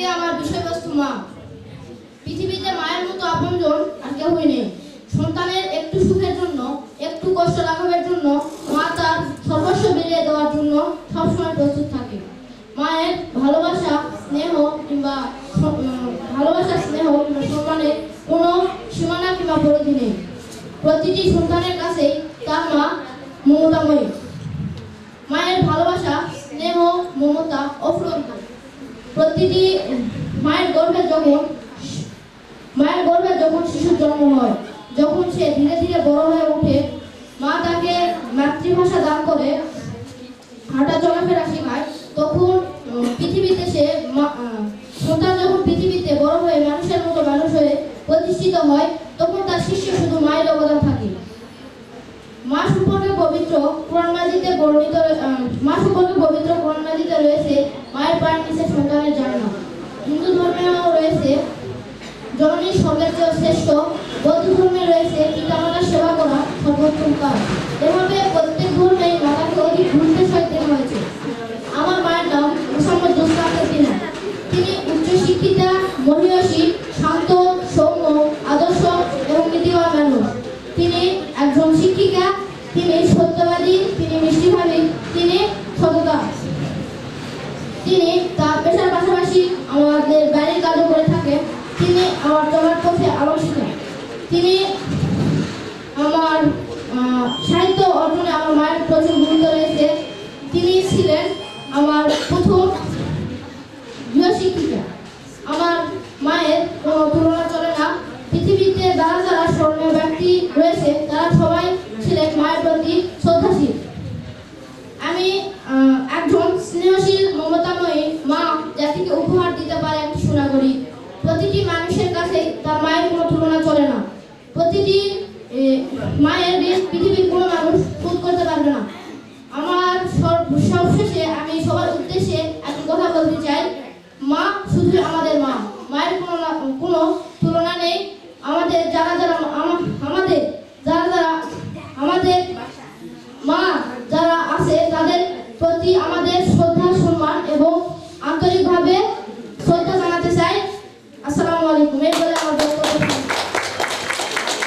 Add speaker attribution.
Speaker 1: আজকে আমার বিষয়বস্তু মা? পৃথিবীতে মায়ের মতো আপনজন আর কেউই নেই। সন্তানের একটু সুখের জন্য, একটু কষ্ট লাঘবের জন্য, মা তার সর্বস্ব বেরিয়ে দেওয়ার জন্য সবসময় প্রস্তুত থাকে। মায়ের ভালোবাসা, স্নেহ কিংবা ভালোবাসা, স্নেহ কিংবা সম্মানের কোনো সীমানা কিংবা পরিধি নেই। প্রতিটি সন্তানের কাছেই তার মা মমতাময়ী। মায়ের ভালোবাসা, স্নেহ, মমতা অফুরন্ত প্রতিটি মায়ের গর্ভে যখন, মায়ের গর্ভে যখন শিশুর জন্ম হয়, যখন সে ধীরে ধীরে বড় হয়ে ওঠে, মা তাকে মাতৃভাষা দান করে হাঁটা চলাফেরা শেখায়, তখন পৃথিবীতে সে সন্তান যখন পৃথিবীতে বড় হয়ে মানুষের মতো মানুষ হয়ে প্রতিষ্ঠিত হয়, তখন তার শিষ্য শুধু মায়ের অবদান থাকে। মা সম্পর্কে পবিত্র কোরআন বর্ণিত মাস সম্পর্কে পবিত্র কোরআন রয়েছে মায়ের পায়ের নিচে সন্তানের জন্ম। হিন্দু ধর্মেও রয়েছে। জননী স্বর্গের চেয়ে শ্রেষ্ঠ। বৌদ্ধ ধর্মে রয়েছে পিতামাতার সেবা করা সর্বোত্তম কাজ। এভাবে প্রত্যেক ধর্মেই শিক্ষিকা তিনি সত্যবাদী, তিনি মিষ্টিভাবী, তিনি সততা তিনি তার পেশার পাশাপাশি আমাদের বাড়ির কাজও করে থাকে তিনি আমার চলার পথে শেখান তিনি আমার সাহিত্য অর্জনে আমার মায়ের প্রচুর ভূমিকা রয়েছে। তিনি ছিলেন প্রতিটি মায়ের ঋণ পৃথিবীর কোনো মানুষ শোধ করতে পারবে না। আমার সবশেষে আমি সবার উদ্দেশ্যে একটি কথা বলতে চাই। মা শুধু আমাদের মা, মায়ের কোনো কোনো তুলনা নেই। আমাদের যারা যারা আমাদের যারা যারা, আমাদের মা যারা আছে, তাদের প্রতি আমাদের শ্রদ্ধা, সম্মান এবং আন্তরিকভাবে শ্রদ্ধা জানাতে চাই। আসসালামু আলাইকুম।